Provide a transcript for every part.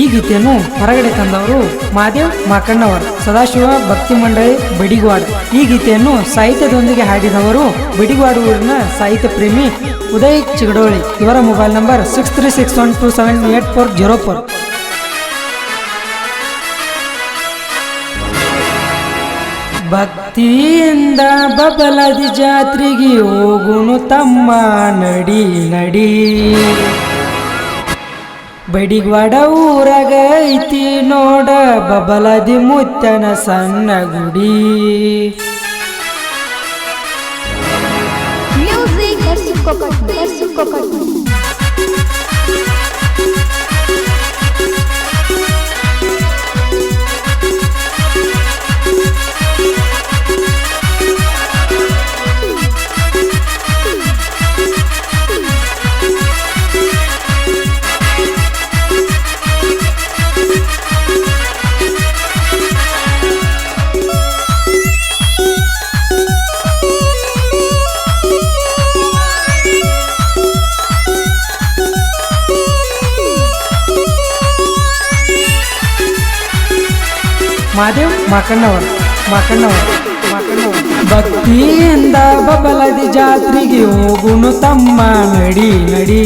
ಈ ಗೀತೆಯನ್ನು ಹೊರಗಡೆ ತಂದವರು ಮಾದೇವ್ ಮಾಕಣ್ಣವರ್, ಸದಾಶಿವ ಭಕ್ತಿ ಮಂಡಳಿ ಬಿಡಿಗ್ವಾಡ್. ಈ ಗೀತೆಯನ್ನು ಸಾಹಿತ್ಯದೊಂದಿಗೆ ಹಾಡಿದವರು ಬಿಡಿಗ್ವಾಡ್ ಊರಿನ ಸಾಹಿತ್ಯ ಪ್ರೇಮಿ ಉದಯ್ ಚಿಗಡೋಳಿ. ಇವರ mobile number six three six one two seven eight four zero four. ಭಕ್ತಿಯಿಂದ ಬಬಲದಿ ಜಾತ್ರೆಗೆ ಹೋಗುನು ತಮ್ಮ ನಡಿ ನಡಿ. ಬಡಿಗ್ವಾಡ ಊರಾಗ ಐತಿ ನೋಡ ಬಬಲದಿ ಮುತ್ತನ ಸಣ್ಣ ಗುಡಿ. Music. ಮಾದೇವ್, ಮಾಕಣ್ಣವರ್ ಮಾಕಣ್ಣವರ್ ಮಾಕಣ್ಣವರ್. ಭಕ್ತಿಯಿಂದ ಬಬಲದಿ ಜಾತ್ರೆಗೆ ಹೋಗುನು ತಮ್ಮ ನಡಿ ನಡಿ.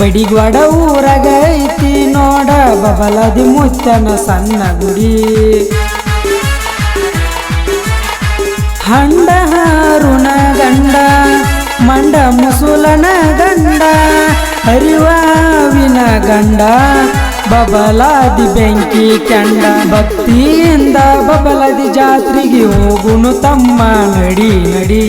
ಬಡಿಗ್ವಾಡ ಊರಾಗ ಐತಿ ನೋಡ ಬಬಲದಿ ಮುತ್ತನ ಸಣ್ಣ ಗುಡಿ. ಹಂಡ ಹಾರುಣ ಗಂಡ, ಮಂಡ ಮುಸುಲನ ಗಂಡ, ಹರಿವಾವಿನ ಗಂಡ. ಬಬಲಾದಿ ಬೆಂಕಿ ಕಂಡ ಭಕ್ತಿಯಿಂದ ಬಬಲದಿ ಜಾತ್ರೆಗೆ ಹೋಗುನು ತಮ್ಮ ನಡಿ ನಡಿ.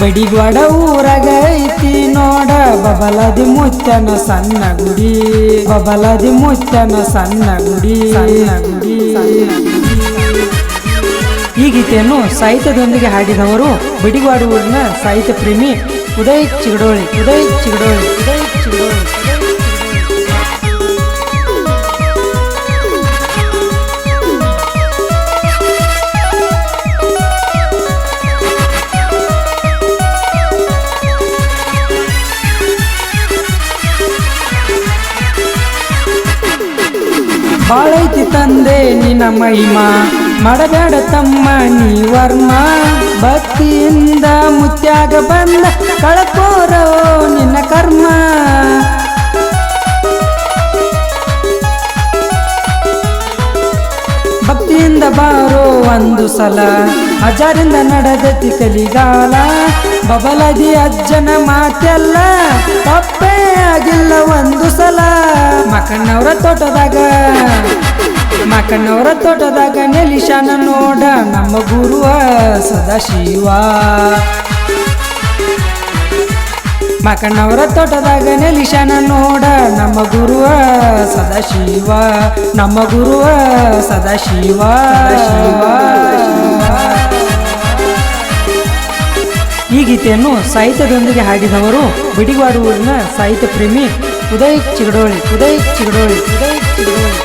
ಬಡಿಗ್ವಾಡ ಊರಾಗ ಐತಿ ನೋಡ ಬಬಲದಿ ಮುತ್ತನ ಸಣ್ಣ ಗುಡಿ. ಬಬಲದಿ ಮುತ್ತನ ಸಣ್ಣ ಗುಡಿ. ಸಣ್ಣ ಗುಡಿ. ಈ ಗೀತೆಯನ್ನು ಸಾಹಿತ್ಯದೊಂದಿಗೆ ಹಾಡಿದವರು ಬಡಿಗ್ವಾಡ ಊರಿನ ಸಾಹಿತ್ಯ ಪ್ರೇಮಿ ಉದಯ್ ಚಿಗಡೋಳಿ ಉದಯ್ ಚಿಗಡೋಳಿ ಉದಯ್ ಚಿಗಡೋಳಿ. ಬಾಳೈತಿ ತಂದೆ ನಿನ್ನ ಮಹಿಮ. ಮಾಡಬೇಡ ತಮ್ಮ, ನೀ ವರ್ಮ. ಭಕ್ತಿಯಿಂದ ಮುತ್ಯಾಗ ಬಂದ ಕಳಕೋರೋ ನಿನ್ನ ಕರ್ಮ. ಭಕ್ತಿಯಿಂದ ಬಾರೋ ಒಂದು ಸಲ, ಅಜರಿಂದ ನಡೆದತಿ ಕಲಿಗಾಲ. ಬಬಲದಿ ಅಜ್ಜನ ಮಾತೆಲ್ಲ ತಪ್ಪೇ ಆಗಿಲ್ಲ ಒಂದು ಸಲ, ಮಕಣ್ಣವರ ತೋಟದಾಗ. ಮಕಣ್ಣವರ ತೋಟದಾಗ ನೆಲಿಶಾನ ನೋಡ, ನಮ್ಮ ಗುರುವ ಸದಾಶಿವ. ಮಕಣ್ಣವರ ತೋಟದಾಗ ನೆಲಿಶಾನ ನೋಡ, ನಮ್ಮ ಗುರುವ ಸದಾಶಿವ. ನಮ್ಮ ಗುರುವ ಸದಾಶಿವ. ಶಿವ ಈ ಗೀತೆಯನ್ನು ಸಾಹಿತ್ಯದೊಂದಿಗೆ ಹಾಡಿದವರು ಬಿಡಿವಾಡ ಊರಿನ ಸಾಹಿತ್ಯ ಪ್ರೇಮಿ ಉದಯ್ ಚಿಗಡೋಳಿ ಉದಯ್ ಚಿಗಡೋಳಿ ಉದಯ್ ಚಿಗಡೋಳಿ.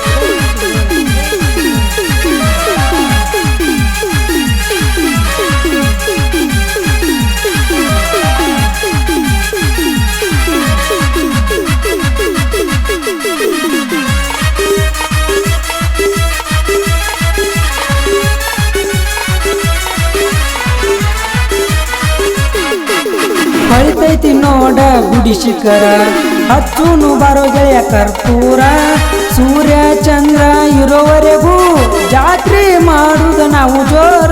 ನೋಡ ಗುಡಿ ಶಿಖರ ಹಚ್ಚುನು ಬರೋ ಗೆಳೆಯ ಕರ್ಪೂರ. ಸೂರ್ಯ ಚಂದ್ರ ಇರೋವರೆಗೂ ಜಾತ್ರೆ ಮಾಡುದ ನಾವು ಜೋರ.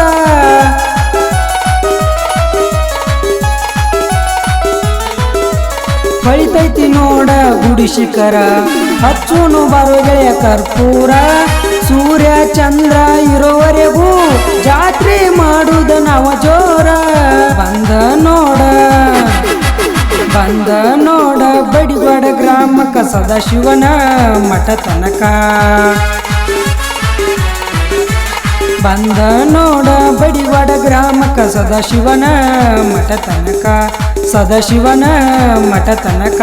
ಕಳಿತೈತಿ ನೋಡ ಗುಡಿ ಶಿಖರ ಹಚ್ಚುನು ಬರೋ ಗೆಳೆಯ ಕರ್ಪೂರ. ಸೂರ್ಯ ಚಂದ್ರ ಇರೋವರೆಗೂ ಜಾತ್ರೆ ಮಾಡುದ ನಾವು ಜೋರ. ಸದಾಶಿವನ ಮಠ ತನಕ ಬಂದ ನೋಡ ಬಡಿವಾಡ ಗ್ರಾಮಕ್ಕ ಸದಾಶಿವನ ಮಠ ತನಕ ಸದಾಶಿವನ ಮಠ ತನಕ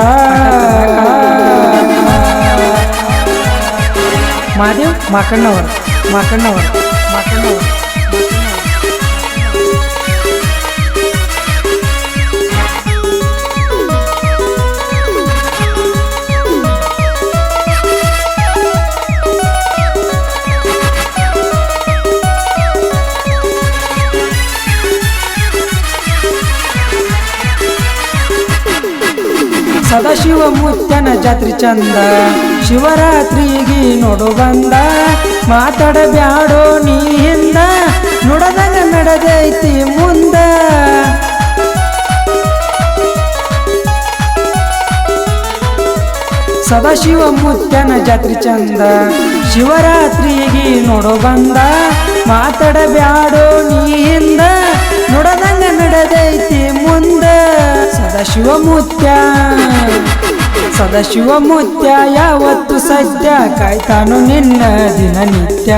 ಮಾದೇವ್ ಮಾಕಣ್ಣವರು ಮಾಕಣ್ಣವರು ಮಾಕಣ್ಣವರು. ಸದಾಶಿವ ಮುತ್ತನ ಜಾತ್ರೆ ಚಂದ. ಶಿವರಾತ್ರಿಗೆ ನೋಡು ಬಂದ. ಮಾತಾಡಬ್ಯಾಡೋ ನೀ ಹಿಂದ. ನುಡದಂಗ ನಡೆದೈತಿ ಮುಂದ. ಸದಾಶಿವ ಮುತ್ತನ ಜಾತ್ರೆ ಚಂದ. ಶಿವರಾತ್ರಿಗೆ ನೋಡು ಬಂದ. ಮಾತಾಡಬ್ಯಾಡೋ ನೀ ಹಿಂದ. ನೋಡದಂಗ ನಡೆದೈತಿ ಸದಾಶಿವ ಸದಾ ಸದಾಶಿವ ಮುತ್ಯ ಯಾವತ್ತು ಸತ್ಯ ಕಾಯ್ತಾನು ನಿನ್ನ ದಿನನಿತ್ಯ.